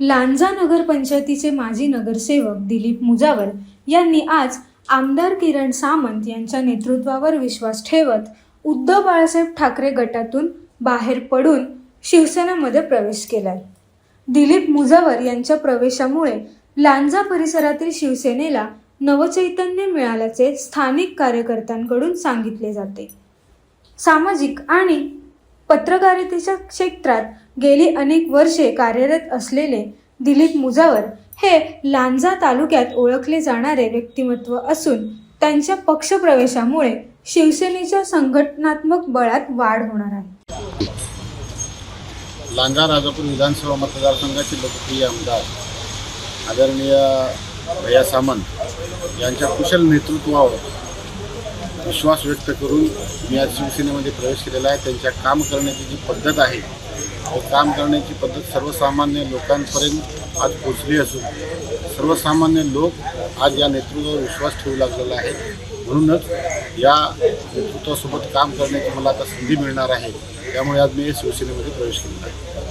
लांजा नगरपंचायतीचे माजी नगरसेवक दिलीप मुजावर यांनी आज आमदार किरण सामंत यांच्या नेतृत्वावर विश्वास ठेवत उद्धव बाळासाहेब ठाकरे गटातून बाहेर पडून शिवसेनेमध्ये प्रवेश केलाय. दिलीप मुजावर यांच्या प्रवेशामुळे लांजा परिसरातील शिवसेनेला नवचैतन्य मिळाल्याचे स्थानिक कार्यकर्त्यांकडून सांगितले जाते. सामाजिक आणि पत्रकारितेच्या क्षेत्रात गेली अनेक वर्षे कार्यरत असलेले दिलीप मुजावर हे लांजा तालुक्यात ओळखले जाणारे व्यक्तिमत्व असून त्यांच्या पक्षप्रवेशामुळे शिवसेनेच्या संघटनात्मक बळात वाढ होणार आहे. लांजा राजापूर विधानसभा मतदारसंघाचे लोकप्रिय आमदार आदरणीय भैया सामंत यांच्या कुशल नेतृत्वावर विश्वास व्यक्त करून मी आज शिवसेनेमध्ये प्रवेश केलेला आहे. त्यांच्या काम करण्याची जी पद्धत आहे ते काम करण्याची पद्धत सर्वसामान्य लोकांपर्यंत आज पोचली असून सर्वसामान्य लोक आज या नेतृत्वावर विश्वास ठेवू लागलेला आहे म्हणूनच या नेतृत्वासोबत काम करण्याची मला आता संधी मिळणार आहे. त्यामुळे आज मी शिवसेनेमध्ये प्रवेश केलेला आहे.